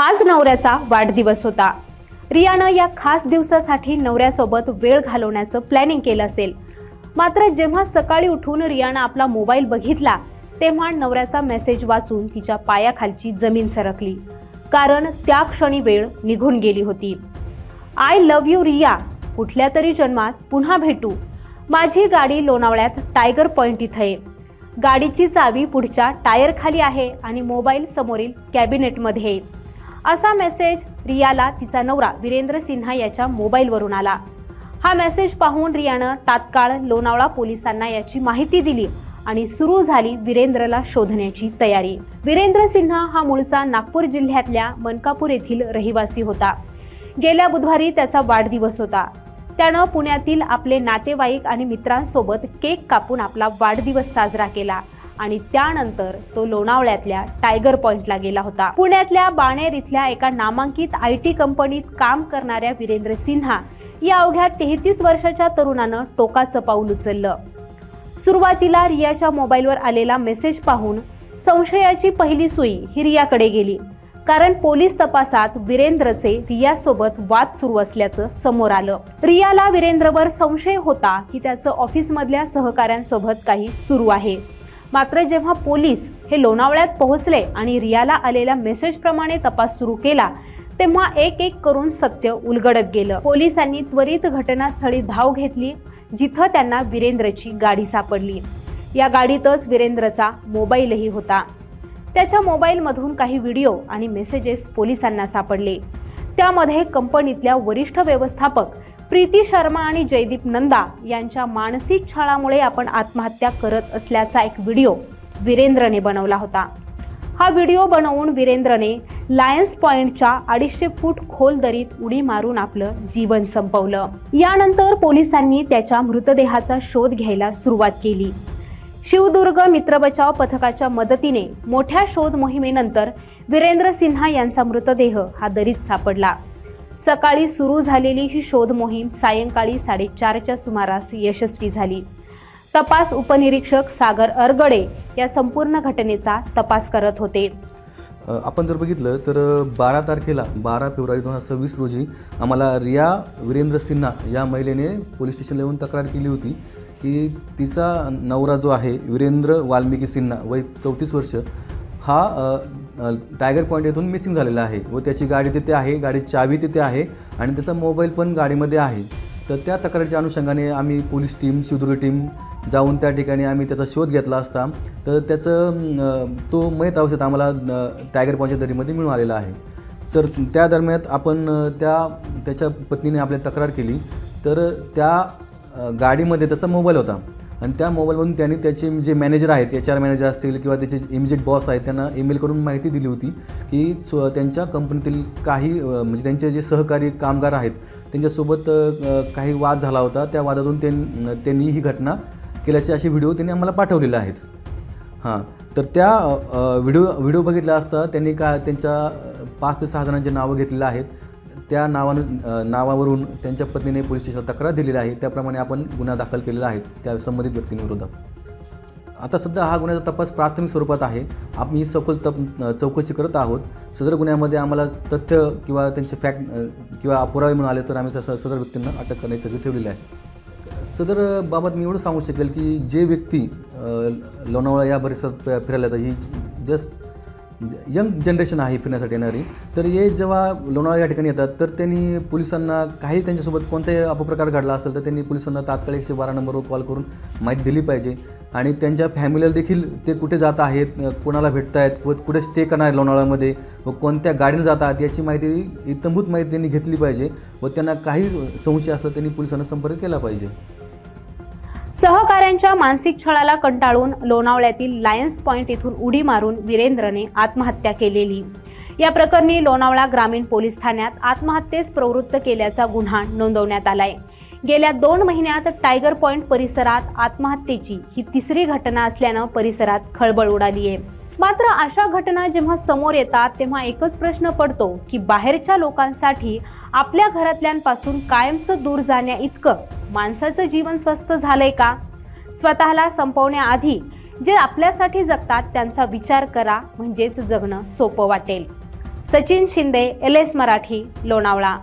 आज नवऱ्याचा वाढदिवस होता. रियानं या खास दिवसासाठी नवऱ्यासोबत वेळ घालवण्याचं प्लॅनिंग केलं असेल. मात्र जेव्हा सकाळी उठून रियानं आपला मोबाईल बघितला तेव्हा नवऱ्याचा मेसेज वाचून तिच्या पायाखालची जमीन सरकली. कारण त्या क्षणी वेळ निघून गेली होती. I love you Riya. कुठल्या तरी जन्मात पुन्हा भेटू. माझी गाडी लोणावळ्यात टायगर पॉइंट इथं आहे. गाडीची चावी पुढच्या टायर खाली आहे आणि मोबाईल समोरील कॅबिनेटमध्ये आहे. असा मेसेज रियाला तिचा नवरा वीरेंद्र सिन्हा याच्या मोबाईलवरून आला. हा मेसेज पाहून रियानं तात्काळ लोणावळा पोलिसांना याची माहिती दिली आणि सुरू झाली वीरेंद्रला शोधण्याची तयारी. वीरेंद्र सिन्हा हा मूळचा नागपूर जिल्ह्यातल्या मनकापूर येथील रहिवासी होता. गेल्या बुधवारी त्याचा वाढदिवस होता. त्यानं पुण्यातील आपले नातेवाईक आणि मित्रांसोबत केक कापून आपला वाढदिवस साजरा केला. आणि त्यानंतर तो लोणावळ्यातल्या टायगर पॉइंटला गेला होता. पुण्यातल्या बाणेर इथल्या एका नामांकित आय टी कंपनीत काम करणाऱ्या वीरेंद्र सिन्हा या अवघ्या तेहतीस वर्षाच्या तरुणानं टोकाचं पाऊल उचललं. सुरुवातीला रियाच्या मोबाईलवर आलेला मेसेज पाहून संशयाची पहिली सुई ही रियाकडे गेली. कारण पोलीस तपासात वीरेंद्रचे रियासोबत वाद सुरू असल्याचं समोर आलं. रियाला वीरेंद्रवर संशय होता की त्याचं ऑफिसमधल्या सहकाऱ्यांसोबत काही सुरू आहे. मात्र जेव्हा पोलीस हे लोणावळ्यात पोहोचले आणि रियाला आलेल्या मेसेजप्रमाणे तपास सुरू केला तेव्हा एक एक करून सत्य उलगडत गेलं. पोलिसांनी त्वरित घटनास्थळी धाव घेतली जिथं त्यांना वीरेंद्रची गाडी सापडली. या गाडीतच वीरेंद्रचा मोबाईलही होता. त्याच्या मोबाईलमधून काही व्हिडिओ आणि मेसेजेस पोलिसांना सापडले. त्यामध्ये कंपनीतल्या वरिष्ठ व्यवस्थापक प्रीती शर्मा आणि जयदीप नंदा यांच्या मानसिक छळामुळे आपण आत्महत्या करत असल्याचा एक व्हिडिओ वीरेंद्रने बनवला होता. हा व्हिडिओ बनवून वीरेंद्रने लायन्स पॉइंटच्या अडीचशे फूट खोल दरीत उडी मारून आपलं जीवन संपवलं. यानंतर पोलिसांनी त्याच्या मृतदेहाचा शोध घ्यायला सुरुवात केली. शिवदुर्ग मित्र बचाव पथकाच्या मदतीने मोठ्या शोध मोहिमेनंतर वीरेंद्र सिन्हा यांचा मृतदेह हा दरीत सापडला. सकाळी सुरू झालेली ही शोध मोहीम सायंकाळी साडेचारच्या सुमारास यशस्वी झाली. तपास उपनिरीक्षक सागर अरगडे या संपूर्ण घटनेचा तपास करत होते. आपण जर बघितलं तर बारा तारखेला बारा फेब्रुवारी दोन हजार सव्वीस रोजी आम्हाला रिया वीरेंद्र सिन्हा या महिलेने पोलीस स्टेशनला येऊन तक्रार केली होती की तिचा नवरा जो आहे वीरेंद्र वाल्मिकी सिन्हा वय चौतीस वर्ष हा टायगर पॉईंट येथून मिसिंग झालेला आहे व त्याची गाडी तिथे आहे गाडी चावी तिथे आहे आणि त्याचा मोबाईल पण गाडीमध्ये आहे. तर त्या तक्रारीच्या अनुषंगाने आम्ही पोलीस टीम शिवदुर्ग टीम जाऊन त्या ठिकाणी आम्ही त्याचा शोध घेतला असता. तर त्याचं तो मयत अवस्थेत आम्हाला टायगर पॉईंटच्या दरीमध्ये मिळून आलेला आहे. सर त्या दरम्यान आपण त्या त्याच्या पत्नीने आपल्या तक्रार केली. तर त्या गाडीमध्ये त्याचा मोबाईल होता. आणि त्या मोबाईलमधून त्यांनी त्याचे जे मॅनेजर आहेत एच आर मॅनेजर असतील किंवा त्याचे इमिजिएट बॉस आहेत त्यांना ईमेल करून माहिती दिली होती की त्यांच्या कंपनीतील काही म्हणजे त्यांचे जे सहकारी कामगार आहेत त्यांच्यासोबत काही वाद झाला होता. त्या वादातून त्यां त्यांनी ही घटना केल्याचे असे व्हिडिओ त्यांनी आम्हाला पाठवलेले आहेत. हां तर त्या व्हिडिओ व्हिडिओ बघितला असता त्यांनी का त्यांच्या पाच ते सहा जणांची नावं घेतलेली आहेत. त्या नावानं नावावरून त्यांच्या पत्नीने पोलीस स्टेशनला तक्रार दिलेली आहे. त्याप्रमाणे आपण गुन्हा दाखल केलेला आहे. त्या संबंधित व्यक्तींविरोधात. आता सध्या हा गुन्ह्याचा तपास प्राथमिक स्वरूपात आहे. आम्ही सखोल तप चौकशी करत आहोत. सदर गुन्ह्यामध्ये आम्हाला तथ्य किंवा त्यांचे फॅक्ट किंवा पुरावे म्हणून आले तर आम्ही तसं सदर व्यक्तींना अटक करण्याची तयारी ठेवलेली आहे. सदर बाबत मी एवढं सांगू शकेल की जे व्यक्ती लोणावळा या परिसरात फिरायला येतात ही जस्ट यंग जनरेशन आहे फिरण्यासाठी येणारी. तर हे जेव्हा लोणावळा या ठिकाणी येतात तर त्यांनी पोलिसांना काही त्यांच्यासोबत कोणताही अपप्रकार घडला असेल तर त्यांनी पोलिसांना तात्काळ एकशे बारा नंबरवर कॉल करून माहिती दिली पाहिजे. आणि त्यांच्या फॅमिलीला देखील ते कुठे जात आहेत कोणाला भेटत आहेत व कुठे स्टे करणार आहेत लोणावळ्यामध्ये व कोणत्या गाडीने जातात याची माहिती इतंभूत माहिती त्यांनी घेतली पाहिजे व त्यांना काही संशय असला त्यांनी पोलिसांना संपर्क केला पाहिजे. सहकाऱ्यांच्या मानसिक छळाला कंटाळून लोणावळ्यातील लायन्स पॉइंट इथून उडी मारून वीरेंद्रने आत्महत्या केलेली. या प्रकरणी लोणावळा ग्रामीण पोलीस ठाण्यात आत्महत्येस प्रवृत्त केल्याचा गुन्हा नोंदवण्यात आलाय. गेल्या दोन महिन्यात टायगर पॉइंट परिसरात आत्महत्येची ही तिसरी घटना असल्यानं परिसरात खळबळ उडाली आहे. मात्र अशा घटना जेव्हा समोर येतात तेव्हा एकच प्रश्न पडतो की बाहेरच्या लोकांसाठी आपल्या घरातल्यांपासून कायमचं दूर जाण्या इतकं माणसाचं जीवन स्वस्त झालंय का? स्वतःला संपवण्याआधी जे आपल्यासाठी जगतात त्यांचा विचार करा म्हणजेच जगणं सोपं वाटेल. Sachin Shinde L S Marathi Lonavala.